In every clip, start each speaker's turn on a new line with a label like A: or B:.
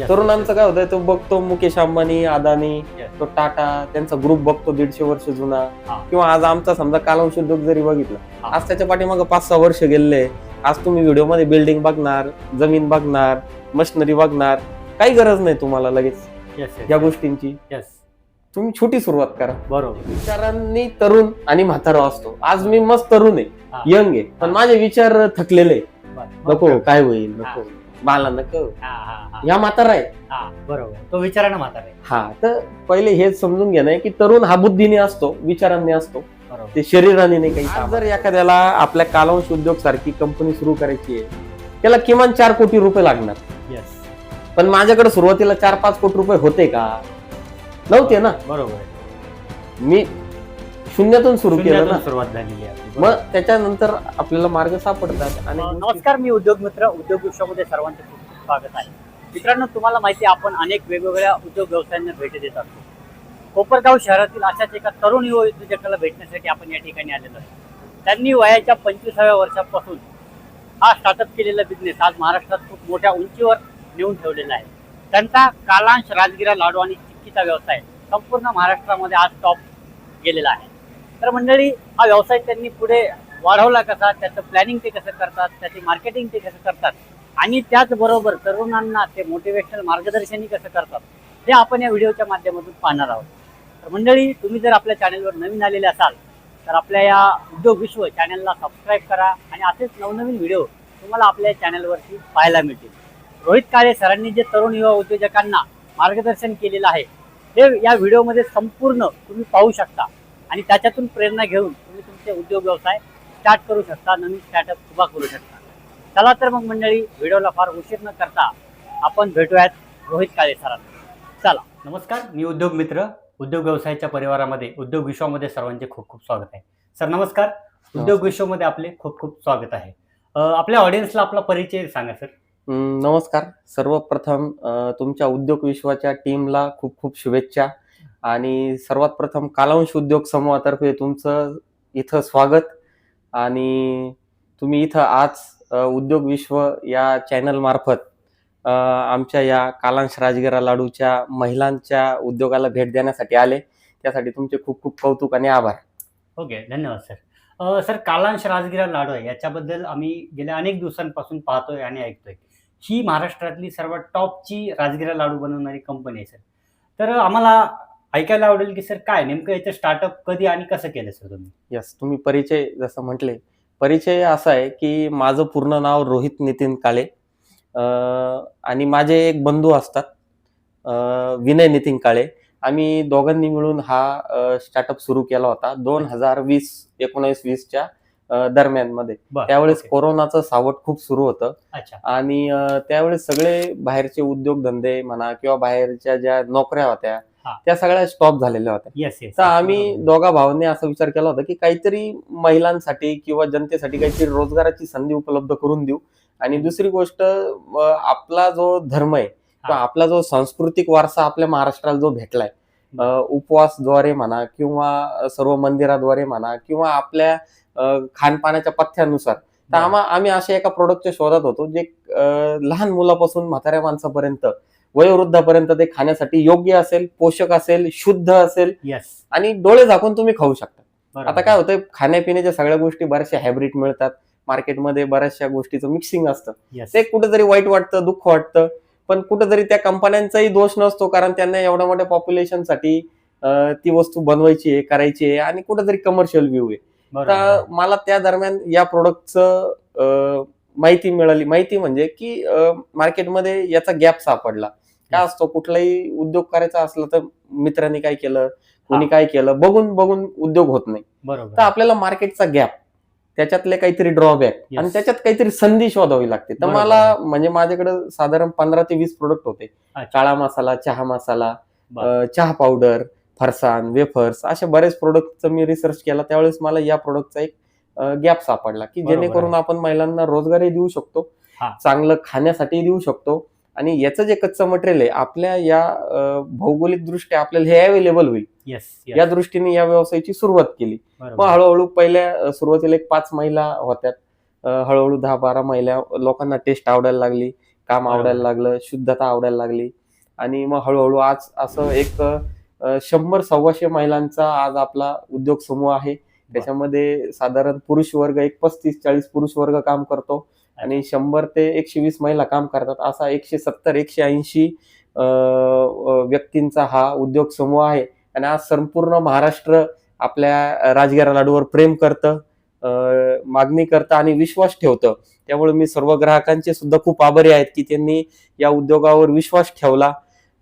A: तरुणांचं काय होतंय तो बघतो मुकेश अंबानी अदानी
B: Yes.
A: तो टाटा त्यांचा ग्रुप बघतो दीडशे वर्ष जुना
B: हा.
A: किंवा आज आमचा समजा कालवंश उद्योग जरी बघितला
B: हा.
A: आज त्याच्या पाठीमागे पाच सहा वर्ष गेले आज तुम्ही व्हिडिओमध्ये बिल्डिंग बघणार जमीन बघणार मशिनरी बघणार काही गरज नाही तुम्हाला लगेच
B: येस
A: या गोष्टींची
B: येस
A: तुम्ही छोटी सुरुवात करा
B: बरोबर
A: विचारांनी तरुण आणि म्हातारा असतो आज मी मस्त तरुण
B: हा.
A: आहे यंग आहे पण माझे विचार थकलेले आहे.
B: बरं.
A: नको काय होईल. नको मला नको.
B: हा, हा, हा.
A: या म्हातारा आहे.
B: हा, बरोबर. तो विचारानं म्हातारा आहे.
A: हा तर पहिले हेच समजून घेणं की तरुण हा बुद्धीने असतो विचारांनी असतो.
B: बरोबर.
A: ते शरीराने नाही काही आज जर एखाद्याला आपल्या कालवंश उद्योग सारखी कंपनी सुरू करायची आहे त्याला किमान चार कोटी रुपये लागणार.
B: येस
A: पण माझ्याकडे सुरुवातीला चार पाच कोटी रुपये होते का? नव्हते ना.
B: बरोबर.
A: मी शून्यातून सुरू केलं
B: शून्यातून
A: ना.
B: सुरुवात झालेली आहे आपली.
A: मग त्याच्यानंतर आपल्याला मार्ग सापडतात आणि
B: अं, नमस्कार मी उद्योग मित्र उद्योग विश्वामध्ये सर्वांचे खूप खूप स्वागत आहे. मित्रांनो तुम्हाला माहिती आहे, आपण अनेक वेगवेगळ्या उद्योग व्यवसायांना भेटी देत असतो. कोपरगाव शहरातील अशाच एका तरुण युवा उद्योजकाला भेटण्यासाठी आपण या ठिकाणी आलेलो आहे. त्यांनी वयाच्या पंचवीसाव्या वर्षापासून हा स्टार्टअप केलेला बिझनेस आज महाराष्ट्रात खूप मोठ्या उंचीवर नेऊन ठेवलेला आहे. त्यांचा कालांश राजगिरा लाडू आणि चिक्कीचा व्यवसाय संपूर्ण महाराष्ट्रामध्ये आज टॉप गेलेला आहे. तर मंडळी हा व्यवसाय त्यांनी पुढे वाढवला कसा त्याचं प्लॅनिंग ते कसं करतात त्याची मार्केटिंग ते कसं करतात आणि त्याचबरोबर तरुणांना ते मोटिवेशनल मार्गदर्शनही कसं करतात हे आपण या व्हिडिओच्या माध्यमातून पाहणार आहोत. तर मंडळी तुम्ही जर आपल्या चॅनलवर नवीन आलेले असाल तर आपल्या या उद्योग विश्व चॅनलला सबस्क्राईब करा आणि असेच नवनवीन व्हिडिओ तुम्हाला आपल्या चॅनलवरती पाहायला मिळतील. रोहित काळे सरांनी जे तरुण युवा उद्योजकांना मार्गदर्शन केलेलं आहे हे या व्हिडिओमध्ये संपूर्ण तुम्ही पाहू शकता. आणि त्याच्यातून प्रेरणा घेऊन तुम्ही तुमचे उद्योग व्यवसाय स्टार्ट करू शकता नवीन स्टार्टअप उभा करू शकता. चला तर मग मंडळी व्हिडिओला फार उशीर न करता आपण भेटूयात रोहित काळे सरांना. चला. नमस्कार मी उद्योग मित्र उद्योग व्यवसायाच्या परिवारामध्ये उद्योग विश्वामध्ये सर्वांचे खूप खूप स्वागत आहे. सर नमस्कार. उद्योग विश्वमध्ये आपले खूप खूप स्वागत आहे. आपल्या ऑडियन्सला आपला परिचय सांगा सर.
A: नमस्कार. सर्वप्रथम तुमच्या उद्योग विश्वाच्या टीमला खूप खूप शुभेच्छा. आणि सर्वात प्रथम कालांश उद्योग समूहातर्फे तुमचं इथं स्वागत. आणि तुम्ही इथं आज उद्योग विश्व या चॅनल मार्फत आमच्या या कालांश राजगिरा लाडूच्या महिलांच्या उद्योगाला भेट देण्यासाठी आले. त्यासाठी तुमचे खूप खूप कौतुक आणि आभार.
B: ओके धन्यवाद सर. सर कालांश राजगिरा लाडू आहे याच्याबद्दल आम्ही गेल्या अनेक दिवसांपासून पाहतोय आणि ऐकतोय. ही महाराष्ट्रातली सर्वात टॉपची राजगिरा लाडू बनवणारी कंपनी आहे सर. तर आम्हाला ऐकायला आवडेल की सर काय? नेमकं याचं स्टार्टअप कधी आणि कसं केलं सर तुम्ही?
A: यस तुम्ही परिचय जसं म्हटले परिचय असा आहे की माझं पूर्ण नाव रोहित नितीन काळे. आणि माझे एक बंधू असतात विनय नितीन काळे. आम्ही दोघांनी मिळून हा स्टार्टअप सुरू केला होता दोन हजार वीस एकोणावीस वीसच्या
B: दरम्यानमध्ये
A: त्यावेळेस. कोरोनाचं सावट खूप सुरू होतं. आणि त्यावेळेस सगळे बाहेरचे उद्योगधंदे म्हणा किंवा बाहेरच्या ज्या नोकऱ्या होत्या. त्या सगळ्या स्टॉप झालेल्या होत्या. तर आम्ही दोघा भावांनी असा विचार केला होता की काहीतरी महिलांसाठी किंवा जनतेसाठी काहीतरी रोजगाराची संधी उपलब्ध करून देऊ. आणि दुसरी गोष्ट आपला जो धर्म आहे किंवा. आपला जो सांस्कृतिक वारसा आपल्या महाराष्ट्राला जो भेटलाय उपवासद्वारे म्हणा किंवा सर्व मंदिराद्वारे म्हणा किंवा आपल्या खानपानाच्या पथ्यानुसार तर आम्हा आम्ही अशा एका प्रोडक्टच्या शोधात होतो जे लहान मुलापासून म्हाताऱ्या माणसापर्यंत वयोवृद्धापर्यंत ते खाण्यासाठी योग्य असेल पोषक असेल शुद्ध असेल
B: येस
A: आणि डोळे झाकून तुम्ही खाऊ शकता. आता काय होतंय खाण्यापिण्याच्या सगळ्या गोष्टी बऱ्याचशा हायब्रिड मिळतात. मार्केटमध्ये बऱ्याचशा गोष्टीचं मिक्सिंग असतं. ते कुठेतरी वाईट वाटतं दुःख वाटतं पण कुठेतरी त्या कंपन्यांचाही दोष नसतो कारण त्यांना एवढ्या मोठ्या पॉप्युलेशनसाठी ती वस्तू बनवायची आहे करायची आहे आणि कुठेतरी कमर्शियल व्ह्यू आहे. तर मला त्या दरम्यान या प्रोडक्टचं माहिती मिळाली. माहिती म्हणजे की मार्केटमध्ये याचा गॅप सापडला. काय असतो? कुठलाही उद्योग करायचा असला तर मित्रांनी काय केलं? कोणी. काय केलं? बघून बघून उद्योग होत नाही. तर आपल्याला मार्केटचा गॅप त्याच्यातले काहीतरी ड्रॉबॅक. आणि त्याच्यात काहीतरी संधी शोधावी लागते. तर. मला म्हणजे माझ्याकडे साधारण पंधरा ते वीस प्रोडक्ट होते. काळा मसाला चहा मसाला चहा पावडर फरसाण वेफर्स असे बरेच प्रोडक्टचं मी रिसर्च केला. त्यावेळेस मला या प्रोडक्टचा एक गॅप सापडला की जेणेकरून आपण महिलांना रोजगारही देऊ शकतो. चांगलं खाण्यासाठी देऊ शकतो. आणि याचं जे कच्चं मटेरियल आहे आपल्या या भौगोलिक दृष्ट्या आपल्याला हे अवेलेबल होईल. या दृष्टीने या व्यवसायाची सुरुवात केली. मग हळूहळू पहिल्या सुरुवातीला एक पाच महिला होत्या हळूहळू दहा बारा महिला लोकांना टेस्ट आवडायला लागली काम. आवडायला लागलं शुद्धता आवडायला लागली. आणि मग हळूहळू आज असं एक शंभर सव्वाशे महिलांचा आज आपला उद्योग समूह आहे. त्याच्यामध्ये साधारण पुरुष वर्ग एक पस्तीस चाळीस पुरुष वर्ग काम करतो. आणि शंभर ते एकशे वीस महिला काम करतात. असा एकशे सत्तर एकशे ऐंशी व्यक्तींचा हा उद्योग समूह आहे. आणि आज संपूर्ण महाराष्ट्र आपल्या राजगिरा लाडूवर प्रेम करतं मागणी करतं आणि विश्वास ठेवतं. त्यामुळे मी सर्व ग्राहकांचे सुद्धा खूप आभारी आहेत की त्यांनी या उद्योगावर विश्वास ठेवला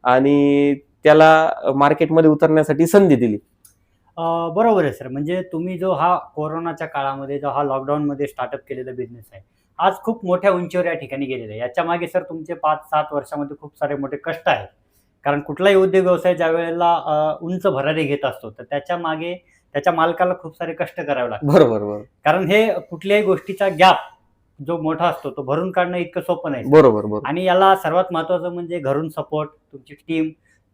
A: आणि त्याला मार्केटमध्ये उतरण्यासाठी संधी दिली.
B: बरोबर आहे सर. म्हणजे तुम्ही जो हा कोरोनाच्या काळामध्ये जो हा लॉकडाऊनमध्ये स्टार्टअप केलेला बिझनेस आहे आज खूप मोठ्या उंचीवर या ठिकाणी गेलेला आहे. याच्या मागे सर तुमचे पाच सात वर्षामध्ये खूप सारे मोठे कष्ट आहेत. कारण कुठलाही उद्योग व्यवसाय ज्या वेळेला उंच भरारी घेत असतो तर त्याच्यामागे त्याच्या मालकाला खूप सारे कष्ट करावे लागतात.
A: बरोबर
B: कारण हे कुठल्याही गोष्टीचा गॅप जो मोठा असतो तो भरून काढणं इतकं सोपं नाही.
A: बरोबर
B: आणि याला सर्वात महत्वाचं म्हणजे घरून सपोर्ट तुमची टीम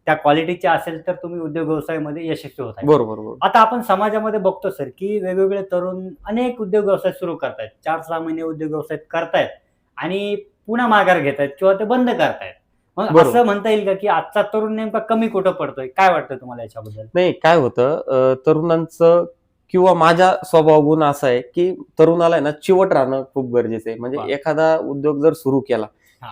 B: त्या क्वालिटीची असेल तर तुम्ही उद्योग व्यवसायामध्ये यशस्वी होत
A: बरोबर बरोबर
B: आता आपण समाजामध्ये बघतो सर की वेगवेगळे तरुण अनेक उद्योग व्यवसाय सुरू करतायत चार सहा महिने उद्योग व्यवसाय करतायत आणि पुन्हा माघार घेत आहेत किंवा ते बंद करतायत मग. असं म्हणता येईल का की आजचा तरुण नेमका कमी कुठं पडतोय काय वाटतं तुम्हाला याच्याबद्दल
A: नाही काय होतं तरुणांचं किंवा माझा स्वभाव गुण असा आहे की तरुणाला आहे ना चिवट राहणं खूप गरजेचं आहे. म्हणजे एखादा उद्योग जर सुरू केला.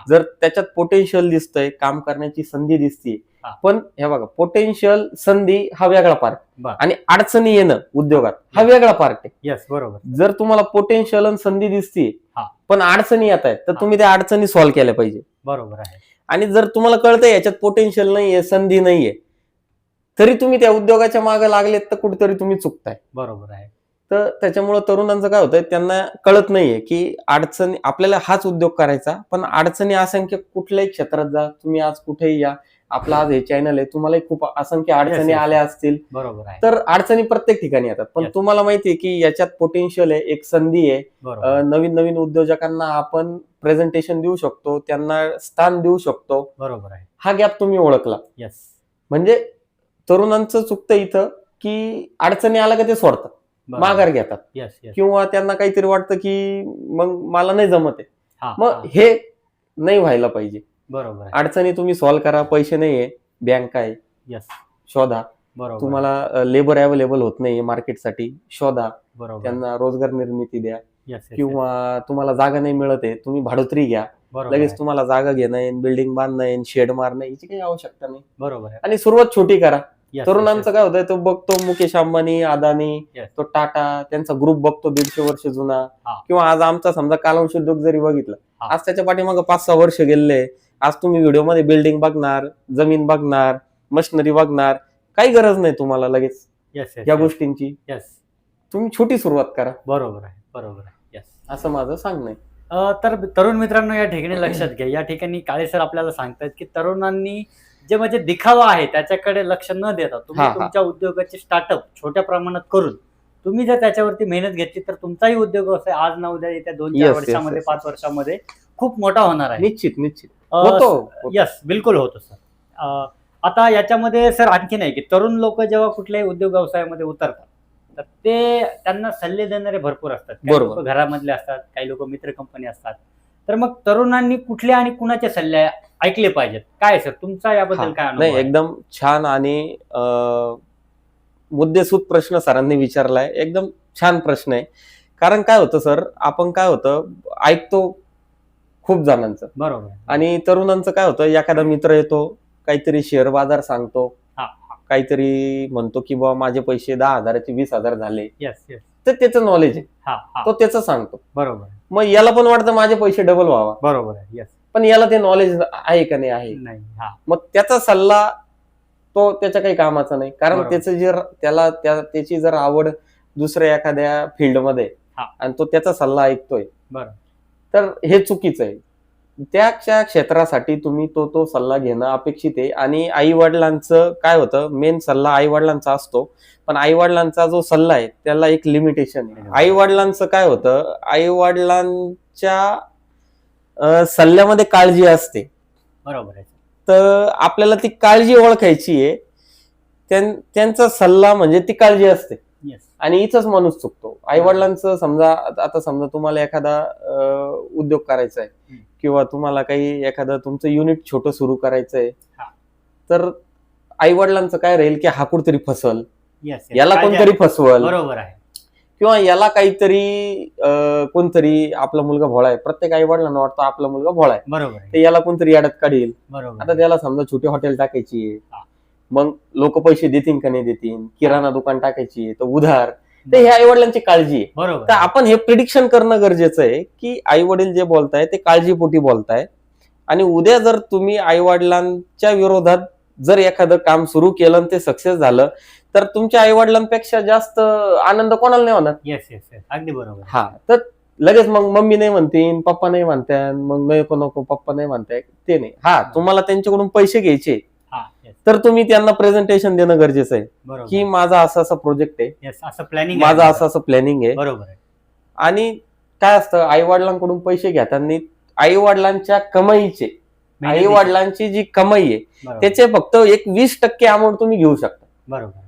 A: जर त्याच्यात पोटेन्शियल दिसतंय काम करण्याची संधी दिसतीये. पण हे बघा पोटेन्शियल संधी हा वेगळा पार्ट. आणि अडचणी येणं उद्योगात हा वेगळा पार्ट आहे.
B: येस बरोबर.
A: जर तुम्हाला पोटेन्शियल आणि संधी दिसतीये
B: हा.
A: पण अडचणी येत आहेत तर. तुम्ही त्या अडचणी सॉल्व्ह केल्या पाहिजे.
B: बरोबर आहे.
A: आणि जर तुम्हाला कळतंय याच्यात पोटेन्शियल नाहीये संधी नाहीये तरी तुम्ही त्या उद्योगाच्या मागे लागलेत तर कुठेतरी तुम्ही चुकताय.
B: बरोबर आहे.
A: तर त्याच्यामुळे तरुणांचं काय होतंय त्यांना कळत नाहीये की अडचणी आपल्याला हाच उद्योग करायचा पण अडचणी असंख्य कुठल्याही क्षेत्रात जा तुम्ही आज कुठेही या आपला आज हे चॅनल आहे तुम्हाला खूप असंख्य अडचणी. आल्या असतील.
B: बरोबर आहे.
A: तर अडचणी प्रत्येक ठिकाणी येतात. पण. तुम्हाला माहितीये की याच्यात पोटेन्शियल आहे एक संधी आहे. नवीन नवीन उद्योजकांना आपण प्रेझेंटेशन देऊ शकतो त्यांना स्थान देऊ शकतो.
B: बरोबर आहे.
A: हा गॅप तुम्ही ओळखला.
B: येस
A: म्हणजे तरुणांचं चुकतं इथं की अडचणी आल्या का ते सोडतात. माघार घेतात. किंवा त्यांना काहीतरी वाटतं की मग मला नाही जमत आहे.
B: हा
A: मग
B: हे
A: नाही व्हायला पाहिजे.
B: बरोबर
A: अडचणी तुम्ही सॉल्व्ह करा पैसे नाहीये बँक आहे.
B: येस
A: शोधा.
B: बरोबर.
A: तुम्हाला लेबर अवेलेबल होत नाहीये मार्केटसाठी शोधा.
B: बरोबर.
A: त्यांना रोजगार निर्मिती द्या.
B: येस
A: किंवा तुम्हाला जागा नाही मिळत आहे तुम्ही भाडोत्री घ्या.
B: बरोबर
A: लगेच
B: आहे.
A: तुम्हाला जागा घेणं बिल्डिंग बांधणं शेड मारणं याची काही आवश्यकता नाही.
B: बरोबर आहे.
A: आणि सुरुवात छोटी करा.
B: Yes,
A: तरुणांचं
B: yes,
A: काय होतंय तो बघतो मुकेश अंबानी अदानी
B: Yes.
A: तो टाटा त्यांचा ग्रुप बघतो दीडशे वर्ष जुना.
B: हा.
A: किंवा आज आमचा समजा कालवंश उद्योग जरी बघितला
B: हा.
A: आज त्याच्या पाठीमागे पाच सहा वर्ष गेले आज तुम्ही व्हिडिओमध्ये बिल्डिंग बघणार जमीन बघणार मशिनरी बघणार काही गरज नाही तुम्हाला लगेच
B: yes,
A: या गोष्टींची.
B: Yes.
A: तुम्ही छोटी सुरुवात करा.
B: बरोबर आहे बरोबर आहे. येस
A: असं माझं सांगणं आहे.
B: अ, तर तरुण मित्रांनो या ठिकाणी लक्षात घ्या. या ठिकाणी काळे सर आपल्याला सांगतात की तरुणांनी जे म्हणजे दिखावा आहे त्याच्याकडे लक्ष न देता तुम्ही
A: हा, हा.
B: तुमच्या उद्योगाचे स्टार्टअप छोट्या प्रमाणात करून तुम्ही जर त्याच्यावरती मेहनत घेतली तर तुमचाही उद्योग व्यवसाय आज ना उद्या येत्या दोन
A: Yes,
B: चार
A: yes,
B: वर्षामध्ये
A: yes,
B: पाच वर्षामध्ये खूप मोठा होणार आहे.
A: निश्चित निश्चित. होतो.
B: यस बिलकुल होतो सर आता याच्यामध्ये सर आणखी नाही की तरुण लोक जेव्हा कुठल्याही उद्योग व्यवसायामध्ये उतरतात तर ते त्यांना सल्ले देणारे भरपूर असतात.
A: बरोबर.
B: घरामधले असतात काही लोक मित्र कंपनी असतात. तर मग तरुणांनी कुठले आणि कुणाचे सल्ले ऐकले पाहिजेत? काय सर तुमचा याबद्दल काय
A: नाही? एकदम छान आणि मुद्देसूद प्रश्न सरांनी विचारलाय. एकदम छान प्रश्न आहे. कारण काय होतं सर आपण काय होतं ऐकतो खूप जणांचं.
B: बरोबर.
A: आणि तरुणांचं काय होतं एखादा मित्र येतो काहीतरी शेअर बाजार सांगतो.
B: हा,
A: काहीतरी म्हणतो की बाबा माझे पैसे दहा हजाराचे वीस हजार झाले.
B: येस येस
A: तर त्याचं नॉलेज आहे. तो त्याचं सांगतो.
B: बरोबर.
A: मग याला पण वाटतं माझे पैसे डबल व्हावा.
B: बरोबर आहे. येस
A: पण याला ते नॉलेज आहे का नाही आहे?
B: हा.
A: मग त्याचा सल्ला तो त्याच्या काही कामाचा नाही. कारण. त्याचं जर त्याला त्या त्याची जर आवड दुसऱ्या एखाद्या फील्डमध्ये. आणि तो त्याचा सल्ला ऐकतोय. तर हे चुकीचं आहे. त्याच्या क्षेत्रासाठी तुम्ही तो तो सल्ला घेणं अपेक्षित आहे. आणि आई वडिलांचं काय होतं मेन सल्ला आई वडिलांचा असतो. पण आई वडिलांचा जो सल्ला आहे त्याला एक लिमिटेशन आहे. आई वडिलांचं काय होतं आई वडिलांच्या सल्ल्यामध्ये काळजी असते.
B: बरोबर आहे.
A: तर आपल्याला ती काळजी ओळखायची आहे. त्यां- त्यांचा सल्ला म्हणजे ती काळजी असते. आणि इथंच माणूस चुकतो. आई वडिलांचं समजा आता समजा तुम्हाला एखादा उद्योग करायचा आहे. किंवा तुम्हाला काही एखादं तुमचं युनिट छोटं सुरू करायचं आहे. तर आई वडिलांचं काय राहील की हा कुठतरी फसल. याला कोणतरी फसवल.
B: बरोबर आहे.
A: किंवा याला काहीतरी कोणतरी आपला मुलगा भोळा आहे. प्रत्येक आई वडिलांना वाटतं आपला मुलगा भोळा आहे.
B: बरोबर
A: याला कोणतरी याड्यात काढील.
B: बरोबर
A: आता त्याला समजा छोटी हॉटेल टाकायची आहे. मग लोक पैसे देतील का नाही देतील किराणा दुकान टाकायची तर उधार. तर हे आई वडिलांची काळजी आहे.
B: बरोबर.
A: तर आपण हे प्रिडिक्शन करणं गरजेचं आहे की आई वडील जे बोलताय ते काळजीपोटी बोलताय. आणि उद्या जर तुम्ही आई वडिलांच्या विरोधात जर एखादं काम सुरू केलं आणि ते सक्सेस झालं तर तुमच्या आई वडिलांपेक्षा जास्त आनंद कोणाला नाही होणार?
B: येस येस येस अगदी बरोबर.
A: हा. तर लगेच मग मम्मी नाही म्हणतील पप्पा नाही म्हणतात मग नको नको पप्पा नाही म्हणताय ते नाही. हा. तुम्हाला त्यांच्याकडून पैसे घ्यायचे. तर तुम्ही त्यांना प्रेझेंटेशन देणं गरजेचं आहे. की माझा असा असा प्रोजेक्ट आहे.
B: असं प्लॅनिंग
A: माझं असं असं प्लॅनिंग आहे.
B: बरोबर आहे.
A: आणि काय असतं आई वडिलांकडून पैसे घेताना आई वडिलांच्या कमाईचे आई वडिलांची जी कमाई आहे. त्याचे फक्त एक वीस टक्के अमाऊंट तुम्ही घेऊ शकता.
B: बरोबर आहे.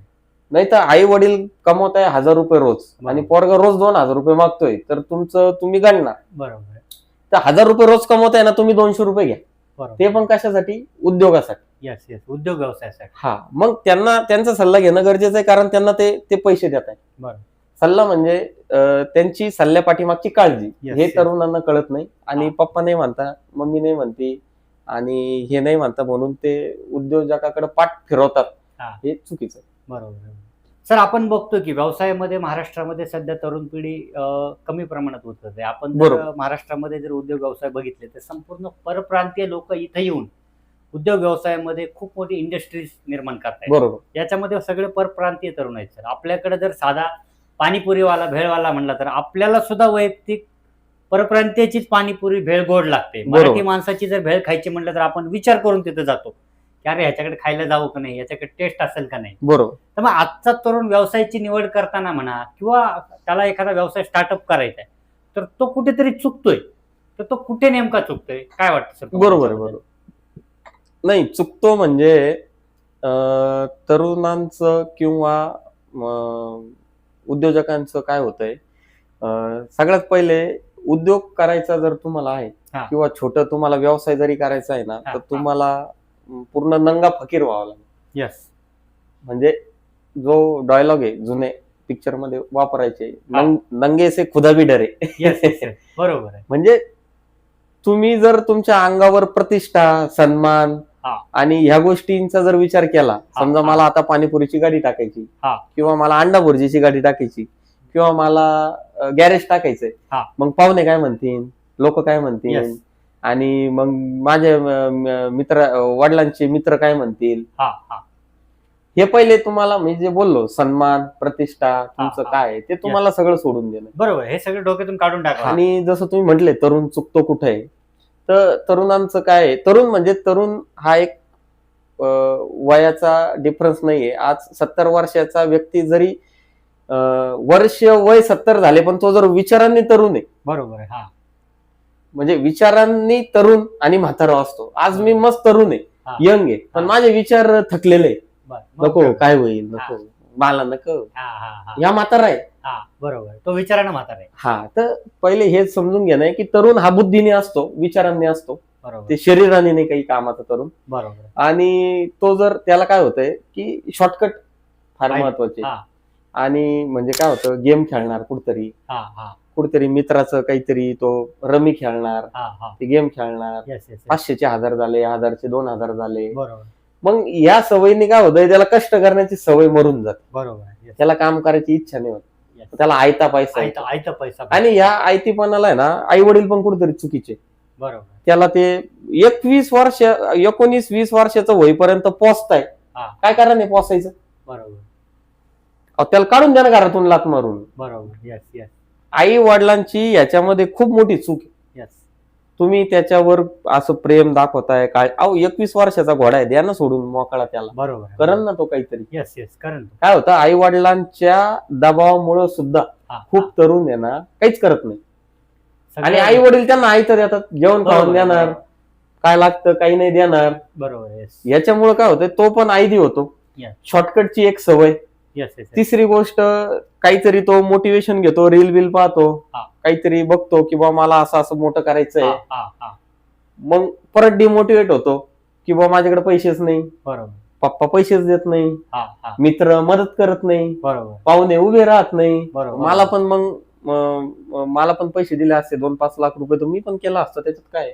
A: नाही तर आई वडील कमवत आहे हजार रुपये रोज आणि पोरगा रोज दोन हजार रुपये मागतोय तर तुमचं तुम्ही गणना.
B: बरोबर आहे.
A: तर हजार रुपये रोज कमवताय ना तुम्ही दोनशे रुपये घ्या. ते पण कशासाठी? उद्योगासाठी.
B: येस येस उद्योग व्यवसायासाठी
A: हा मग त्यांना त्यांचा सल्ला घेणं गरजेचं आहे कारण त्यांना ते ते पैसे देत आहे
B: बरोबर
A: सल्ला म्हणजे अं, त्यांची सल्ल्या पाठीमागची काळजी
B: Yes,
A: हे
B: yes.
A: तरुणांना कळत नाही आणि
B: हा.
A: पप्पा नाही म्हणता मम्मी नाही म्हणते आणि हे नाही म्हणता म्हणून ते उद्योजकाकडे पाठ फिरवतात
B: हा.
A: हे चुकीचं आहे.
B: बरोबर. सर आपण बघतो की व्यवसायामध्ये महाराष्ट्रामध्ये सध्या तरुण पिढी अं, कमी प्रमाणात होत आहे आपण जर
A: बरोबर.
B: महाराष्ट्रामध्ये जर उद्योग व्यवसाय बघितले तर संपूर्ण परप्रांतीय लोक इथे येऊन उद्योग व्यवसायामध्ये खूप मोठी इंडस्ट्रीज निर्माण करतायत.
A: बरोबर.
B: याच्यामध्ये सगळे परप्रांतीय तरुण आहेत सर. आपल्याकडे जर साधा पाणीपुरीवाला भेळवाला म्हणला तर आपल्याला सुद्धा वैयक्तिक परप्रांतीयचीच पाणीपुरी भेळ गोड लागते. मराठी माणसाची जर भेळ खायची म्हणलं तर आपण विचार करून तिथे जातो. की अरे ह्याच्याकडे खायला जावं का नाही? याच्याकडे टेस्ट असेल का नाही?
A: बरोबर.
B: तर मग आजचा तरुण व्यवसायाची निवड करताना म्हणा किंवा त्याला एखादा व्यवसाय स्टार्टअप करायचा आहे तर तो कुठेतरी चुकतोय. तर तो कुठे नेमका चुकतोय? काय वाटतं सर
A: बरोबर बरोबर. नाही चुकतो म्हणजे तरुणांचं किंवा उद्योजकांचं काय होतंय सगळ्यात पहिले उद्योग करायचा जर तुम्हाला आहे. किंवा छोट तुम्हाला व्यवसाय जरी करायचा आहे ना तर. तुम्हाला पूर्ण नंगा फकीर व्हावं लागेल
B: येस
A: म्हणजे जो डायलॉग आहे जुने पिक्चरमध्ये वापरायचे. नंग- नंगे से खुदा भी डरे
B: बरोबर आहे
A: म्हणजे तुम्ही जर तुमच्या अंगावर प्रतिष्ठा सन्मान. आणि ह्या गोष्टींचा जर विचार केला समजा. मला आता पाणीपुरीची गाडी टाकायची
B: हा.
A: किंवा मला अंडा भुर्जीची गाडी टाकायची किंवा मला गॅरेज टाकायचंय
B: हा.
A: मग पाहुणे काय म्हणतील लोक काय म्हणतील. आणि मग माझे मित्र वडिलांचे मित्र काय म्हणतील
B: हा
A: पहिले तुम्हाला मी जे बोललो सन्मान प्रतिष्ठा तुमचं. काय ते तुम्हाला सगळं सोडून देणं
B: बरोबर हे सगळं डोक्यातून काढून टाका
A: आणि जसं तुम्ही म्हटले तरुण चुकतो कुठे तर तरुणांचं काय आहे? तरुण म्हणजे तरुण हा एक वयाचा डिफरन्स नाहीये. आज सत्तर वर्षाचा व्यक्ती जरी वर्ष वय सत्तर झाले पण तो जर विचारांनी तरुण आहे.
B: बरोबर आहे हा.
A: म्हणजे विचारांनी तरुण आणि म्हातारा असतो. आज मी मस्त तरुण आहे. यंग आहे. पण. माझे विचार थकलेले नको
B: काय?
A: होईल? नको. मला नको.
B: हा हा हा.
A: या म्हातारा आहे.
B: बरोबर. तो विचारानं म्हातारा आहे.
A: हा तर पहिले हेच समजून घेणं की तरुण हा बुद्धीने असतो विचारांनी असतो.
B: बरोबर.
A: ते शरीराने नाही काही कामाचा तरुण.
B: बरोबर.
A: आणि तो जर त्याला काय होतंय की शॉर्टकट फार. महत्त्वाचे
B: हा.
A: आणि म्हणजे काय होतं गेम खेळणार कुठतरी.
B: हा हा.
A: कुठतरी मित्राचं काहीतरी तो रमी खेळणार.
B: हा हा.
A: ते गेम खेळणार.
B: येस येस
A: पाचशेचे हजार झाले हजारचे दोन हजार झाले.
B: बरोबर.
A: मग या सवयीने काय होतंय त्याला कष्ट करण्याची सवय मरून जाते.
B: बरोबर. आहे. Yes,
A: त्याला काम करायची इच्छा नाही होत. त्याला आयता पैसा
B: आयता
A: येतो.
B: आयता पैसा
A: आणि या आयतीपणाला आहे ना आई वडील पण कुठेतरी चुकीचे
B: बरोबर.
A: त्याला ते एकवीस वर्ष एकोणीस वीस वर्षाचं होईपर्यंत पोचताय
B: हा.
A: काय कारण आहे पोचायचं
B: बरोबर
A: अहो, त्याला काढून द्या ना घरातून लात मारून
B: बरोबर येस येस
A: आई वडिलांची याच्यामध्ये खूप मोठी चूक आहे. तुम्ही त्याच्यावर असं प्रेम दाखवताय काय? अहो एकवीस वर्षाचा घोडा आहे द्या ना सोडून मोकळा त्याला.
B: बरोबर.
A: करण ना तो काहीतरी.
B: Yes yes Karan.
A: काय होतं आई वडिलांच्या दबावामुळं सुद्धा
B: हा,
A: खूप तरुण आहे ना काहीच करत नाही. आणि आई वडील त्यांना आयत देतात जेवण
B: बरोबर
A: खाऊन देणार काय लागतं काही नाही देणार.
B: बरोबर येस
A: याच्यामुळे काय होतं तो पण आयदी होतो. शॉर्टकटची एक सवय. तिसरी गोष्ट काहीतरी तो मोटिवेशन घेतो रील बिल पाहतो. काहीतरी बघतो की बा मला असं असं मोठं करायचंय. मग परत डिमोटिवेट होतो की बा माझ्याकडे पैसेच नाही.
B: बरोबर.
A: पप्पा पैसेच देत नाही. मित्र मदत करत नाही.
B: बरोबर.
A: पाहुणे उभे राहत नाही. मला पण मग मला पण पैसे दिले असते दोन पाच लाख रुपये तर मी पण केलं असतं त्याच्यात काय?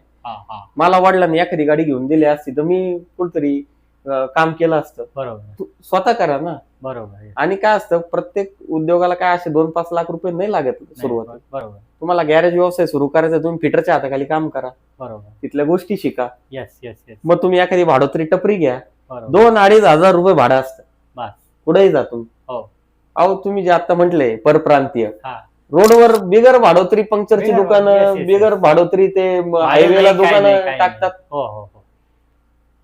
A: मला वडिलांनी एखादी गाडी घेऊन दिली असती तर मी कुठतरी काम केलं असतं.
B: बरोबर.
A: तू स्वतः करा ना.
B: बरोबर.
A: आणि काय असतं प्रत्येक उद्योगाला काय असे दोन पाच लाख रुपये नाही लागत सुरुवात.
B: बरोबर
A: तुम्हाला गॅरेज व्यवसाय सुरू करायचा तुम्ही फिटरच्या हाताखाली काम करा.
B: बरोबर.
A: तिथल्या गोष्टी शिका.
B: येस येस येस
A: मग तुम्ही एखादी भाडोत्री टपरी घ्या.
B: बरोबर.
A: दोन अडीच हजार रुपये भाडं असतं.
B: बस.
A: कुठेही जा तुम्ही.
B: हो.
A: अहो तुम्ही जे आता म्हटले परप्रांतीय.
B: हा.
A: रोडवर बिगर भाडोत्री पंक्चरची
B: बिगर- yes,
A: दुकानं
B: yes,
A: बिगर
B: yes.
A: भाडोत्री ते हायवेला
B: नाही, काय नाही,
A: दुकानं
B: काय
A: टाकतात.
B: हो हो हो.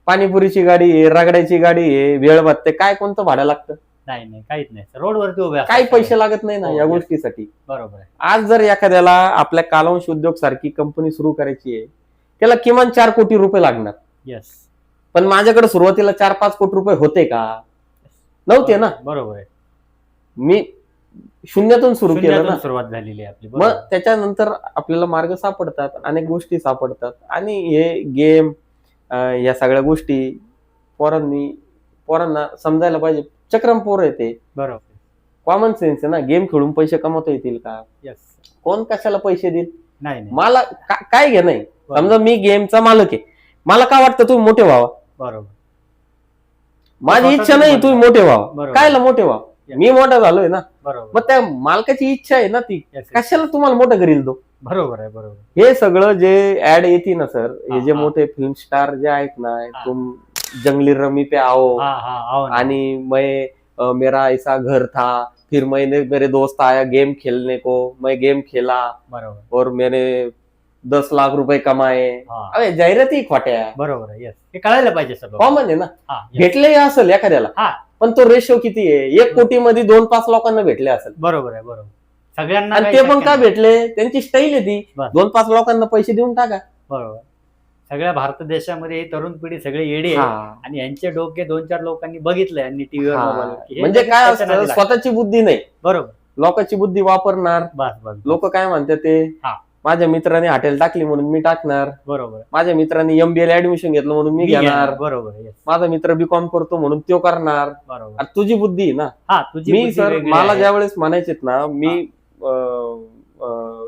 A: पाणीपुरीची गाडी आहे रगड्याची गाडी आहे वेळ बत्ते काय कोणतं भाडं लागतं?
B: नाही नाही काहीच नाही. रोडवरती उभे असतात
A: काही पैसे. लागत नाही ना
B: हो,
A: या. गोष्टीसाठी.
B: बरोबर आहे.
A: आज जर एखाद्याला आपल्या कालवंश उद्योग सारखी कंपनी सुरू करायची आहे त्याला किमान चार कोटी रुपये लागणार.
B: येस
A: पण माझ्याकडे सुरुवातीला चार पाच कोटी रुपये होते का? नव्हते ना.
B: बरोबर आहे.
A: मी शून्यातून सुरू केलं ना.
B: सुरुवात झालेली आहे आपली
A: मग. त्याच्यानंतर आपल्याला मार्ग सापडतात अनेक गोष्टी सापडतात. आणि हे गेम या सगळ्या गोष्टी पोरांनी पोरांना समजायला पाहिजे. चक्रम पोर आहे ते.
B: बरोबर.
A: कॉमन सेन्स आहे ना गेम खेळून पैसे कमवता येतील का?
B: येस
A: कोण कशाला पैसे देईल?
B: नाही नाही.
A: मला का- काय घे नाही. समजा मी गेमचा मालक आहे. मला काय वाटतं तुम्ही मोठे व्हावा?
B: बरोबर.
A: माझी इच्छा नाही. तुम्ही मोठे व्हावा.
B: बरोबर.
A: कायला मोठे व्हा. मी मोठा झालोय ना.
B: बरोबर.
A: मग त्या मालकाची इच्छा आहे ना ती.
B: Yes, yes.
A: कशाला तुम्हाला मोठं करील तो?
B: बरोबर आहे बरोबर.
A: हे सगळं जे ऍड येते ना सर हे जे
B: हा.
A: मोठे फिल्म स्टार जे आहेत ना. तुम जंगली रमी पे आओ.
B: हा हा आओ ना.
A: आणि मैं अ, मेरा ऐसा घर था. फिर मैंने मेरे दोस्त आया गेम खेलने को. मैं गेम खेला.
B: बरोबर.
A: और मैंने दस लाख रुपये कमाए.
B: हा.
A: अरे जाहिराती खोट्या.
B: बरोबर येस हे कळायला पाहिजे सगळं.
A: कॉमन आहे ना?
B: हा yes.
A: भेटले असेल एखाद्याला. पण तो रेशो किती आहे? एक कोटी मध्ये दोन पाच लोकांना भेटले असेल.
B: बरोबर आहे बरोबर. सगळ्यांना
A: आणि
B: काही
A: ते पण
B: शक्य
A: का
B: नाही.
A: भेटले? त्यांची स्टाईल आहे ती. दोन पाच लोकांना पैसे देऊन टाका.
B: बरोबर. सगळ्या भारत देशामध्ये ही तरुण पिढी सगळी येडी आहे
A: हा.
B: आणि यांचे डोके दोन चार लोकांनी बघितले आणि टीव्हीवर
A: हा. म्हणजे काय असतं. स्वतःची बुद्धी नाही
B: बरोबर
A: लोकांची बुद्धी वापरणार
B: बस बस.
A: लोक काय म्हणतात ते
B: हा.
A: माझ्या मित्राने हॉटेल टाकली म्हणून मी टाकणार
B: बरोबर
A: माझ्या मित्राने एमबीए ला ऍडमिशन घेतलं म्हणून मी
B: घेणार. बरोबर yes.
A: माझा मित्र बीकॉम करतो म्हणून तो करणार
B: बरोबर
A: आता तुझी बुद्धी आहे ना
B: हा तुझी
A: मी
B: बुद्धी
A: सर
B: वेगळी
A: मला
B: आहे.
A: ज्या वेळेस म्हणायचेत ना मी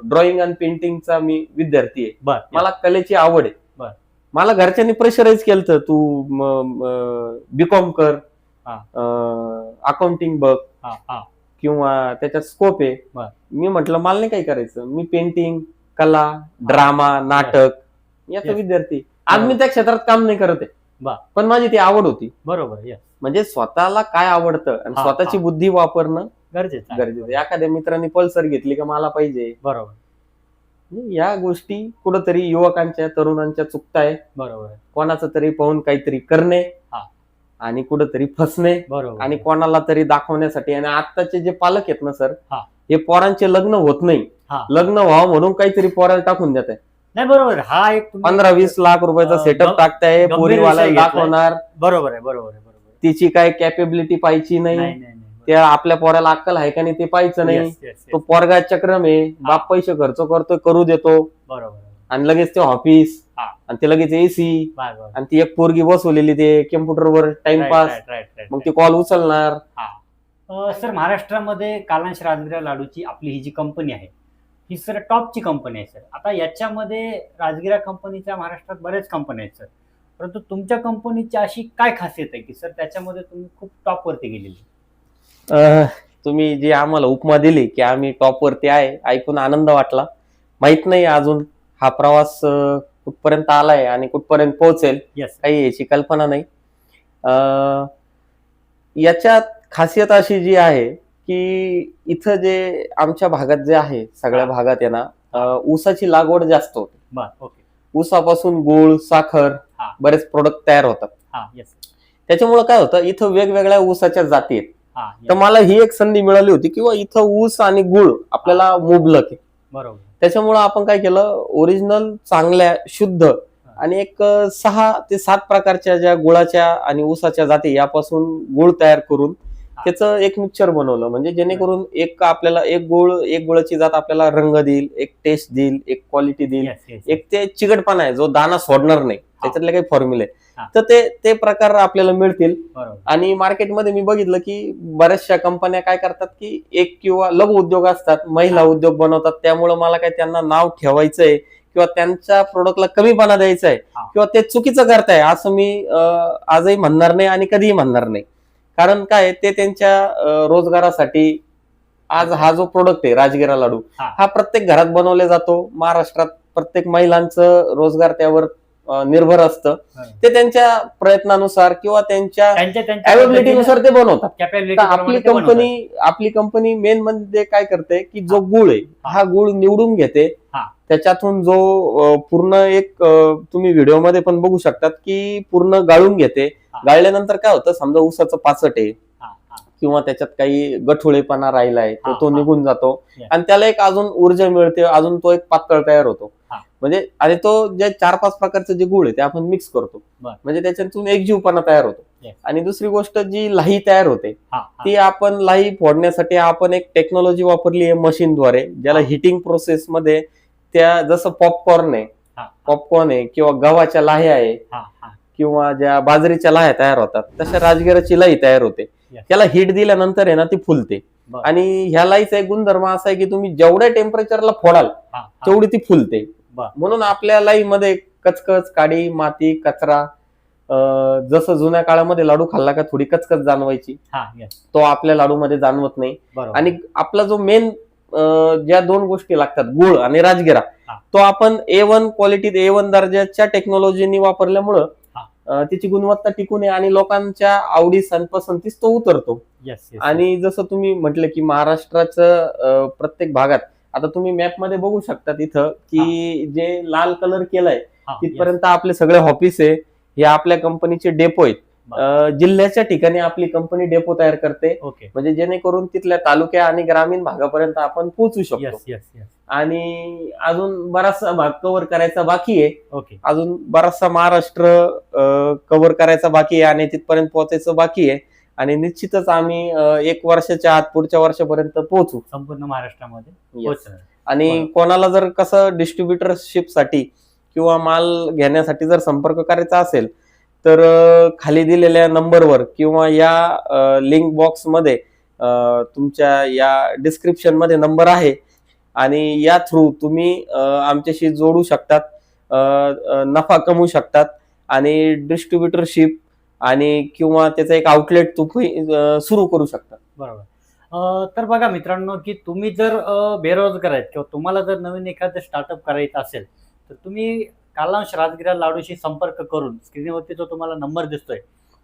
A: ड्रॉइंग आणि पेंटिंगचा मी विद्यार्थी आहे
B: बर
A: मला कलेची आवड आहे. मला घरच्यांनी प्रेशराईज केलं तू बीकॉम कर. अकाउंटिंग बघ किंवा त्याच्यात स्कोप आहे. मी म्हटलं मला नाही काही करायचं मी पेंटिंग कला ड्रामा नाटक याचा. विद्यार्थी आज मी. त्या क्षेत्रात काम नाही करत. आहे पण माझी ती आवड होती
B: बरोबर
A: म्हणजे स्वतःला काय आवडतं आणि स्वतःची. बुद्धी वापरणं
B: गरजेचं.
A: गरजेचं. एखाद्या मित्रांनी पल्सर घेतली का मला पाहिजे
B: बरोबर
A: या गोष्टी कुठंतरी युवकांच्या तरुणांच्या चुकताय
B: बरोबर आहे.
A: कोणाचं तरी पाहून काहीतरी करणे
B: हा.
A: आणि कुठंतरी फसणे
B: बरोबर
A: आणि कोणाला तरी दाखवण्यासाठी आणि आत्ताचे जे पालक आहेत ना सर
B: हा.
A: हे पोरांचे लग्न होत नाही
B: हा.
A: लग्न व्हावं म्हणून काहीतरी पोराला टाकून देत आहे
B: नाही बरोबर हा एक तुम्ही-
A: पंधरा वीस लाख रुपयाचा
B: अं,
A: सेटअप टाकताय
B: गंभीर
A: पोरीवाला
B: विषय घेतलाय.
A: दाखवणार
B: बरोबर आहे बरोबर आहे बरोबर आहे.
A: तिची काय कॅपेबिलिटी पाहिजे
B: नाही
A: नाही
B: नाही
A: त्या आपल्या पोराला अक्कल आहे का नाही ते पाहायचं नाही
B: Yes, yes, yes.
A: तो पोरगा चक्रम आहे बाप पैसे खर्च करतोय करू देतो
B: बरोबर.
A: आणि लगेच ते ऑफिस
B: हा.
A: आणि ते लगेच एसी. आणि ती एक पोरगी बसवलेली ते कम्प्युटरवर टाइमपास मग. ती कॉल उचलणार
B: सर महाराष्ट्रामध्ये कालांश राजगिरा लाडूची आपली ही जी कंपनी आहे ही सर टॉपची कंपनी आहे सर आता याच्यामध्ये राजगिरा कंपनीच्या महाराष्ट्रात बरेच कंपन्या आहेत सर परंतु तुमच्या कंपनीची अशी काय खासियत आहे की सर त्याच्यामध्ये तुम्ही खूप टॉपवरती गेलेली
A: तुम्ही जी आम्हाला उपमा दिली की आम्ही टॉप वरती आहे ऐकून आनंद वाटला. माहीत नाही अजून हा प्रवास कुठपर्यंत आलाय आणि कुठपर्यंत पोहोचेल
B: येस
A: काही याची कल्पना नाही. अं, याच्यात खासियत अशी जी आहे की इथं जे आमच्या भागात जे आहे सगळ्या. भागात आहे ना ऊसाची लागवड जास्त होते. ऊसापासून गुळ साखर. बरेच प्रोडक्ट तयार होतात. त्याच्यामुळे काय होतं इथं वेगवेगळ्या ऊसाच्या जाती आहेत. तर. मला ही एक संधी मिळाली होती किंवा इथं ऊस आणि गुळ आपल्याला मुबलक आहे.
B: बरोबर.
A: त्याच्यामुळं आपण काय केलं ओरिजिनल चांगल्या शुद्ध आणि एक सहा ते सात प्रकारच्या ज्या गुळाच्या आणि ऊसाच्या जाती यापासून गुळ तयार करून त्याचं एक मिक्सचर बनवलं. म्हणजे जेणेकरून एक आपल्याला एक गुळ एक गुळाची जात आपल्याला रंग देईल एक टेस्ट देईल एक क्वालिटी देईल. एक ते चिकटपणा आहे जो दाना सोडणार नाही. त्याच्यातले काही फॉर्म्युले. तर ते ते प्रकार आपल्याला मिळतील. आणि मार्केटमध्ये मी बघितलं की बऱ्याचशा कंपन्या काय करतात की एक किंवा लघु उद्योग असतात महिला. उद्योग बनवतात. त्यामुळे मला काय त्यांना नाव ठेवायचंय किंवा त्यांच्या प्रोडक्टला कमीपणा द्यायचा आहे. किंवा ते चुकीचं करताय. असं मी आजही म्हणणार नाही आणि कधीही म्हणणार नाही. कारण काय ते त्यांच्या रोजगारासाठी आज हा जो प्रोडक्ट आहे राजगिरा लाडू
B: हा.
A: प्रत्येक घरात बनवला जातो. महाराष्ट्रात प्रत्येक महिलांचं रोजगार त्यावर निर्भर असतं. ते त्यांच्या प्रयत्नानुसार किंवा त्यांच्या अवेबिलिटीनुसार ते बनवतात. आपली कंपनी आपली कंपनी मेन म्हणजे काय करते की जो गुळ आहे हा. गुळ निवडून घेते.
B: हा.
A: त्याच्यातून जो पूर्ण एक तुम्ही व्हिडिओमध्ये पण बघू शकतात की पूर्ण गाळून घेते. गाळल्यानंतर काय होतं समजा ऊसाचं पाचट आहे किंवा त्याच्यात काही गठुळेपणा राहिलाय तो
B: हा,
A: तो. निघून जातो. आणि त्याला एक अजून ऊर्जा मिळते अजून तो एक पातळ तयार होतो. म्हणजे आणि तो जे चार पाच प्रकारचे जे गुळ आहे ते आपण मिक्स करतो. म्हणजे त्याच्यातून एक जीवपणा तयार होतो. आणि दुसरी गोष्ट जी लाही तयार होते ती आपण लाही फोडण्यासाठी आपण एक टेक्नॉलॉजी वापरली आहे मशीनद्वारे ज्याला. हिटिंग प्रोसेस मध्ये त्या जसं पॉपकॉर्न आहे पॉपकॉर्न आहे किंवा गव्हाच्या लाह्या आहे किंवा ज्या बाजरीच्या लाह्या तयार होतात तशा राजगिराची लाई तयार होते. त्याला हिट दिल्यानंतर आहे ना ती फुलते. आणि ह्या लाईचा एक गुणधर्म असा आहे की तुम्ही जेवढ्या टेम्परेचरला फोडाल तेवढी ती फुलते. म्हणून आपल्या लाईमध्ये कचकच काडी माती कचरा जसं जुन्या काळामध्ये लाडू खाल्ला का थोडी कचकच जाणवायची. तो आपल्या लाडूमध्ये जाणवत नाही. आणि आपला जो मेन ज्या दोन गोष्टी लागतात गुळ आणि राजगिरा. तो आपण ए वन क्वालिटीत ए वन दर्जाच्या टेक्नॉलॉजीनी वापरल्यामुळं त्याची गुणवत्ता टिकून आहे आणि लोकांच्या आवडीस आणि पसंतीस तो उतरतो.
B: येस
A: आणि जसं तुम्ही म्हटलं की महाराष्ट्राचं प्रत्येक भागात आता तुम्ही मॅपमध्ये बघू शकता तिथं की जे लाल कलर केलाय तिथपर्यंत आपले सगळे ऑफिस आहे. हे आपल्या कंपनीचे डेपो आहेत. जिल्ह्याच्या ठिकाणी आपली कंपनी डेपो तयार करते.
B: ओके
A: म्हणजे जेणेकरून तिथल्या तालुक्या आणि ग्रामीण भागापर्यंत आपण पोहोचू शकतो. आणि अजून बराचसा भाग कव्हर करायचा बाकी आहे.
B: ओके
A: अजून बराचसा महाराष्ट्र कव्हर करायचा बाकी आहे आणि तिथपर्यंत पोहोचायचं बाकी आहे. आणि निश्चितच आम्ही एक वर्षाच्या आत पुढच्या वर्षापर्यंत पोहोचू.
B: संपूर्ण महाराष्ट्रामध्ये. पोहोचणार.
A: आणि. कोणाला जर कसं डिस्ट्रीब्युटरशिपसाठी किंवा माल घेण्यासाठी जर संपर्क करायचा असेल तर खाली दिलेल्या नंबरवर किंवा या लिंक बॉक्समध्ये तुमच्या या डिस्क्रिप्शनमध्ये नंबर आहे. आणि या थ्रू तुम्ही आमच्याशी जोडू शकतात नफा कमवू शकतात आणि डिस्ट्रीब्युटरशिप आणि किंवा त्याचं एक आउटलेट तुम्ही सुरू करू शकता.
B: बरोबर. तर बघा मित्रांनो की तुम्ही जर बेरोजगार आहेत किंवा तुम्हाला जर नवीन एखादं स्टार्टअप करायचं असेल तर तुम्ही कालांश राजगिरा लाडूशी संपर्क करून स्क्रीनवरती जो तुम्हाला नंबर दिसतोय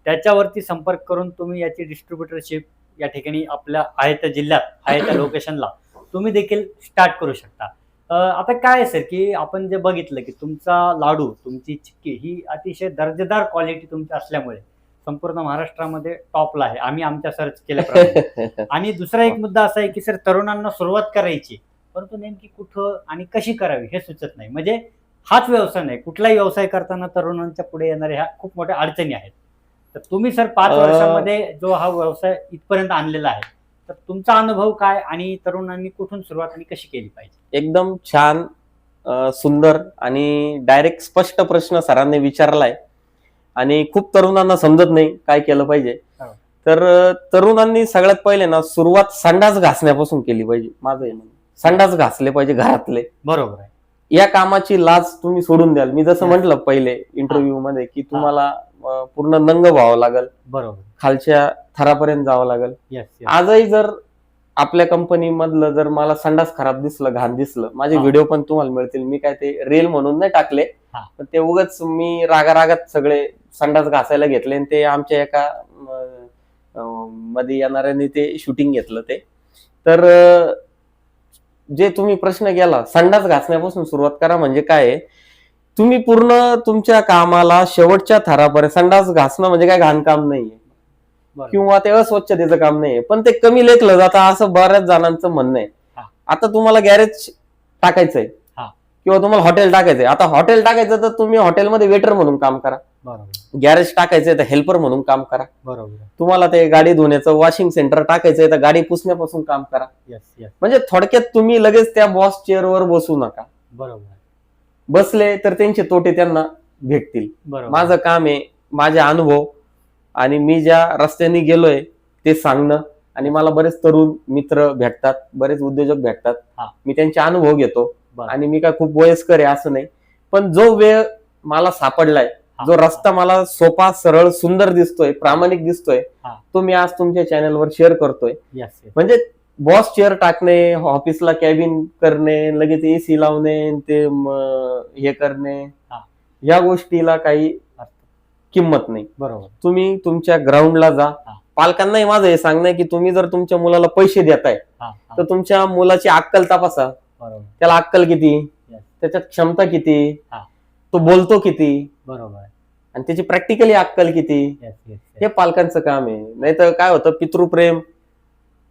B: त्याच्यावरती संपर्क करून तुम्ही याची डिस्ट्रीब्युटरशिप या ठिकाणी आपल्या आहे त्या जिल्ह्यात आहे त्या लोकेशनला तुम्ही देखील स्टार्ट करू शकता. आता काय सर की आपण जे बघितलं की तुमचा लाडू तुमची चिक्की ही अतिशय दर्जेदार क्वालिटी तुमची असल्यामुळे संपूर्ण महाराष्ट्रामध्ये टॉपला आहे. आम्ही आमच्या सर्च केल्याप्रमाणे. आणि दुसरा एक मुद्दा असा आहे की सर तरुणांना सुरुवात करायची परंतु नेमकी कुठं आणि कशी करावी हे सुचत नाही. म्हणजे हाच व्यवसाय नाही. कुठलाही व्यवसाय करताना तरुणांच्या पुढे येणाऱ्या ह्या खूप मोठ्या अडचणी आहेत. तर तुम्ही सर पाच
A: अं,
B: वर्षामध्ये जो हा व्यवसाय इथपर्यंत आणलेला आहे तर तुमचा अनुभव काय आणि तरुणांनी कुठून सुरुवात आणि कशी केली पाहिजे?
A: एकदम छान अ, सुंदर आणि डायरेक्ट स्पष्ट प्रश्न सरांनी विचारलाय. आणि खूप तरुणांना समजत नाही काय केलं पाहिजे.
B: हो.
A: तर अ, तरुणांनी सगळ्यात पहिले ना सुरुवात संडास घासण्यापासून केली पाहिजे माझं हे म्हणणं. संडास घासले पाहिजे घरातले.
B: बरोबर आहे.
A: या कामाची लाज तुम्ही सोडून द्याल. मी जसं. म्हटलं पहिले इंटरव्ह्यू मध्ये की तुम्हाला पूर्ण नंग व्हावं लागेल.
B: बरोबर.
A: खालच्या थरापर्यंत जावं लागेल. आजही जर आपल्या कंपनी मधलं जर मला संडास खराब दिसलं घाण दिसलं माझे. व्हिडिओ पण तुम्हाला मिळतील. मी काय ते रील म्हणून नाही टाकले. पण ते उगाच मी रागा रागात सगळे संडास घासायला घेतले आणि ते आमच्या एका मध्ये येणाऱ्यांनी ते शूटिंग घेतलं ते. तर जे तुम्ही प्रश्न केला संडास घासण्यापासून सुरुवात करा म्हणजे काय तुम्ही पूर्ण तुमच्या कामाला शेवटच्या थरापर्यंत संडास घासणं म्हणजे काय घाण काम नाहीये किंवा ते अस्वच्छतेचं काम नाहीये. पण ते कमी लेखलं जातं असं बऱ्याच जणांचं म्हणणं आहे. आता तुम्हाला गॅरेज टाकायचंय. किंवा तुम्हाला हॉटेल टाकायचंय. आता हॉटेल टाकायचं तर तुम्ही हॉटेलमध्ये वेटर म्हणून काम करा. गॅरेज टाकायचंय तर हेल्पर म्हणून काम करा.
B: बरोबर.
A: तुम्हाला ते गाडी धुण्याचं वॉशिंग सेंटर टाकायचंय तर गाडी पुसण्यापासून काम करा.
B: येस येस
A: म्हणजे थोडक्यात तुम्ही लगेच त्या बॉस चेअरवर बसू नका.
B: बरोबर.
A: बसले तर त्यांचे तोटे त्यांना भेटतील.
B: बरोबर.
A: माझं काम आहे माझे अनुभव आणि मी ज्या रस्त्याने गेलोय ते सांगणं आणि मला बरेच तरुण मित्र भेटतात बरेच उद्योजक भेटतात.
B: हा.
A: मी त्यांचे अनुभव घेतो. आणि मी काय खूप वयस्कर आहे असं नाही. पण जो वेळ मला सापडलाय. जो रस्ता मला सोपा सरळ सुंदर दिसतोय प्रामाणिक दिसतोय. तो मी आज तुमच्या चॅनलवर शेअर करतोय. म्हणजे बॉस चेअर टाकणे ऑफिसला कॅबिन करणे लगेच एसी लावणे ते हे करणे. या गोष्टीला काही किंमत नाही.
B: बरोबर.
A: तुम्ही तुमच्या ग्राउंडला जा. पालकांनाही माझं हे सांगणं की तुम्ही जर तुमच्या मुलाला पैसे देताय तर तुमच्या मुलाची अक्कल तपासा. त्याला अक्कल किती. त्याच्यात क्षमता किती. तो बोलतो किती?
B: बरोबर.
A: आणि त्याची प्रॅक्टिकली अक्कल किती? हे पालकांचं काम आहे. नाहीतर काय होतं पितृप्रेम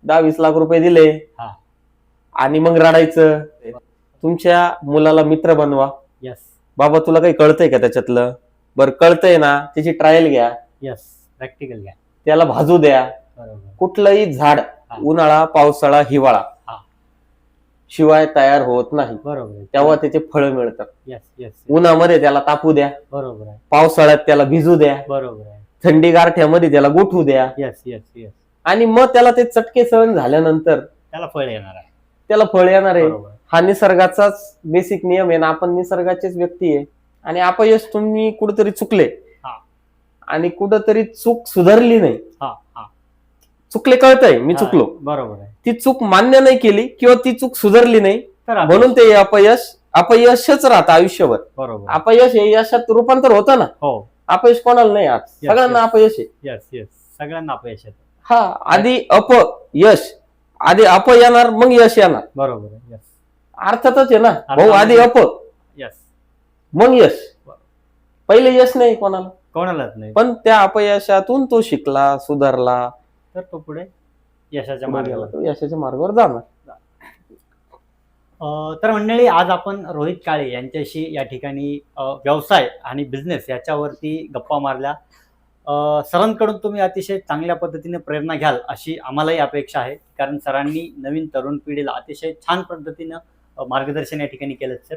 A: दहा वीस लाख रुपये दिले. आणि मग रडायचं. तुमच्या मुलाला मित्र बनवा.
B: येस
A: बाबा तुला काही कळतंय का त्याच्यातलं? बरं कळतंय ना. त्याची ट्रायल घ्या.
B: येस प्रॅक्टिकल घ्या.
A: त्याला भाजू द्या. कुठलंही झाड. उन्हाळा पावसाळा हिवाळा. शिवाय तयार होत नाही.
B: बरोबर
A: तेव्हा त्याचे फळं मिळतात उन्हामध्ये त्याला तापू द्या.
B: बरोबर आहे.
A: पावसाळ्यात त्याला भिजू द्या.
B: बरोबर आहे.
A: थंडी गारठ्यामध्ये त्याला गोठू द्या.
B: येस येस येस
A: आणि मग त्याला ते चटके सहन झाल्यानंतर
B: त्याला फळ येणार आहे.
A: त्याला फळ येणार आहे.
B: बरोबर.
A: हा निसर्गाचाच बेसिक नियम आहे ना आपण निसर्गाचेच व्यक्ती आहे. आणि अपयश तुम्ही कुठेतरी चुकले.
B: हा.
A: आणि कुठंतरी चूक सुधारली नाही.
B: हा हा.
A: चुकले कळतंय मी
B: हा,
A: चुकलो.
B: बरोबर आहे.
A: ती चूक मान्य नाही केली किंवा ती चूक सुधारली नाही
B: तर
A: म्हणून ते अपयश अपयशच राहतं आयुष्यभर.
B: बरोबर.
A: अपयश हे यशात रूपांतर होतं ना?
B: हो.
A: अपयश कोणाला नाही आज.
B: Yes,
A: सगळ्यांना. अपयश आहे.
B: येस येस सगळ्यांना अपयश येतं.
A: हा आधी अप यश. आधी अप येणार मग यश येणार.
B: बरोबर आहे. येस
A: अर्थातच आहे ना? भाऊ. आधी अप.
B: येस
A: मग यश. पहिले यश नाही कोणाला.
B: कोणालाच नाही.
A: पण त्या अपयशातून तो शिकला सुधारला.
B: तर तो पुढे? यशाच्या मार्गावर.
A: तो यशाच्या मार्गावर जाणार.
B: तर मंडळी आज आपण रोहित काळे यांच्याशी या ठिकाणी व्यवसाय आणि बिझनेस याच्यावरती गप्पा मारल्या. सरांकडून तुम्ही अतिशय चांगल्या पद्धतीने प्रेरणा घ्याल अशी आम्हालाही अपेक्षा आहे. कारण सरांनी नवीन तरुण पिढीला अतिशय छान पद्धतीनं मार्गदर्शन या ठिकाणी केलं सर.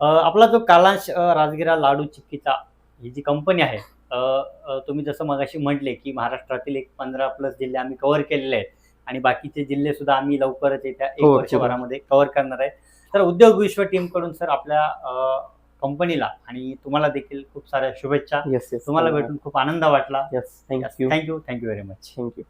B: आपला जो कालांश राजगिरा लाडू चिक्कीचा ही जी कंपनी आहे तुम्ही जसं मगाशी म्हटले की महाराष्ट्रातील एक पंधरा प्लस जिल्हे आम्ही कव्हर केलेले आहेत. आणि बाकीचे जिल्हे सुद्धा आम्ही लवकरच येत्या एक
A: हो,
B: वर्षभरामध्ये कव्हर करणार आहे. तर उद्योग विश्व टीमकडून सर आपल्या कंपनीला आणि तुम्हाला देखील खूप साऱ्या शुभेच्छा.
A: येस येस
B: तुम्हाला भेटून खूप आनंद वाटला.
A: Yes thank you
B: thank you thank you very much
A: thank you